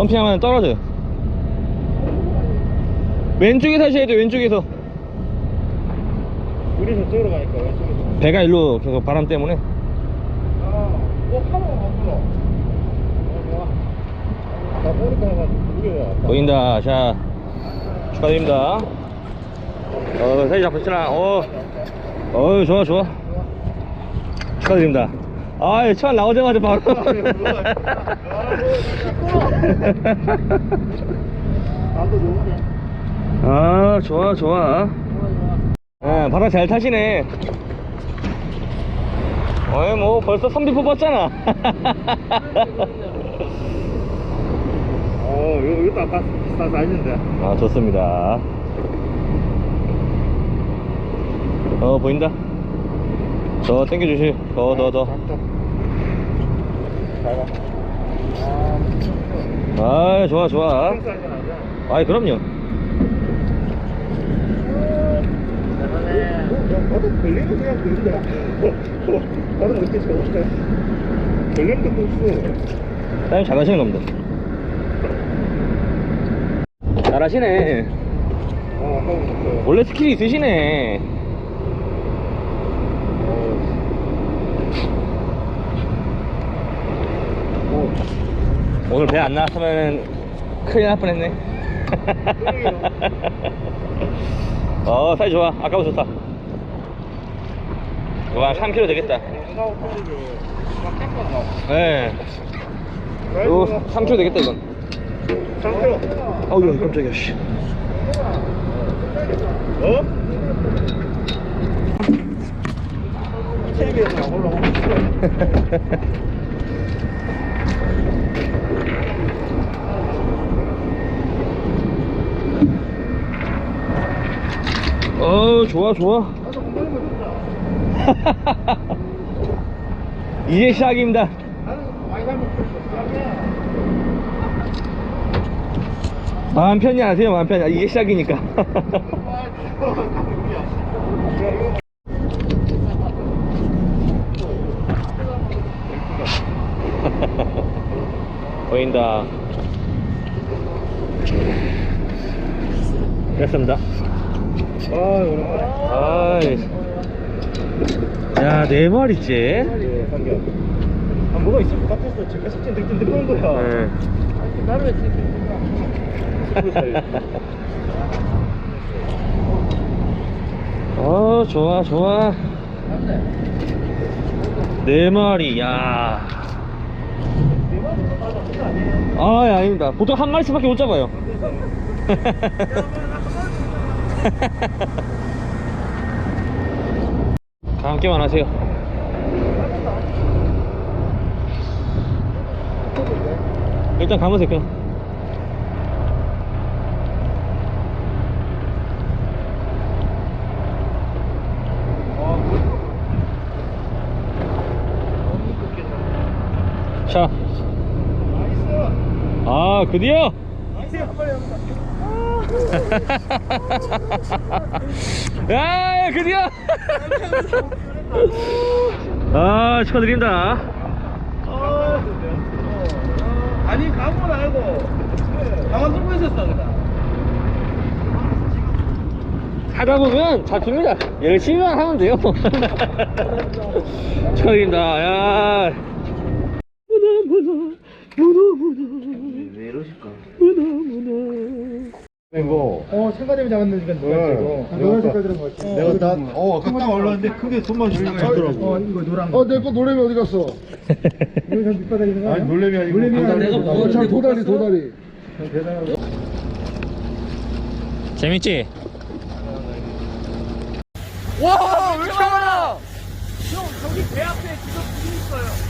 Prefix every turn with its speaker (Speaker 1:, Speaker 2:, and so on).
Speaker 1: 펌핑하면 떨어져요. 왼쪽에서 하셔야 돼요 왼쪽에서.
Speaker 2: 우리 저쪽으로 가니까 왼쪽으로.
Speaker 1: 배가 일로 계속 바람 때문에.
Speaker 2: 아, 하나 왔구나. 나 두개 왔다.
Speaker 1: 보인다 자 축하드립니다. 어 사진 잡혔잖아 어. 어유 좋아 좋아. 축하드립니다 아 처음 나오자마자 바로.
Speaker 2: 나도 좋은데.
Speaker 1: 아 좋아. 좋아 예 바람 잘 타시네. 어이 뭐 벌써 선비 뽑았잖아.
Speaker 2: 어, 이거, 이것도 아까 비싼 사이즈인데.
Speaker 1: 아 좋습니다. 어 보인다 더 땡겨주시 더 더더
Speaker 2: 잘 가. 아,
Speaker 1: 아 좋아 좋아. 아이 그럼요. 사장님 잘하시는 겁니다 잘하시네. 원래 스킬이 있으시네 오늘 배 안 나왔으면 큰일 날 뻔했네. 어 사이 좋아. 아까워 좋다. 이거 한 3kg 되겠다. 네. 이거 3kg 되겠다 이건.
Speaker 2: 3kg.
Speaker 1: 어우 깜짝이야 씨.
Speaker 2: 어? TV에서 안 올라오고
Speaker 1: 어 좋아 좋아. 이제 시작입니다. 마음 편히 하세요 마음 편히. 이게 시작이니까 보인다 됐습니다
Speaker 2: 아, 오랜만에.
Speaker 1: 야네 마리째
Speaker 2: 예, 한겨. 아, 뭐가 있을 것 같았어. 지금 계속 찐득찐득 끄는 거야.
Speaker 1: 네. 어 좋아 좋아 네 마리 야 아, 예, 아닙니다. 보통 한 마리씩밖에 못 잡아요. 감기만 하세요. 일단 감으세요, 그냥. 자. 아, 드디어! 야, 드디어! 아, 축하드립니다.
Speaker 2: 아니, 감은 알고. 가만 쓰고 있었어, 그다.
Speaker 1: 하다 보면 잡힙니다. 열심히만 하면 돼요. 축하드립니다. 야. 문어, 문어.
Speaker 2: 왜 이러실까?
Speaker 1: 문어, 문어.
Speaker 2: 이거.
Speaker 3: 어, 생가대면 잡았는데 이거
Speaker 2: 네.
Speaker 3: 노란 색깔 들은 거 같지?
Speaker 2: 내가 다, 어, 아까 딱 올랐는데 크게 손맛이 딱 나더라고.
Speaker 3: 어, 이거 노란 거. 어, 내 거 노래미 어디 갔어? 이거 참 밑바닥에 있는 거?
Speaker 2: 아니, 놀래미 아니고.
Speaker 3: 놀래미
Speaker 2: 도다리,
Speaker 3: 아니고.
Speaker 2: 도다리.
Speaker 3: 어, 참 도다리, 도다리.
Speaker 1: 재밌지? 와, 왜 이렇게 많아?
Speaker 2: 형, 저기 배 앞에 지금 불이 있어요.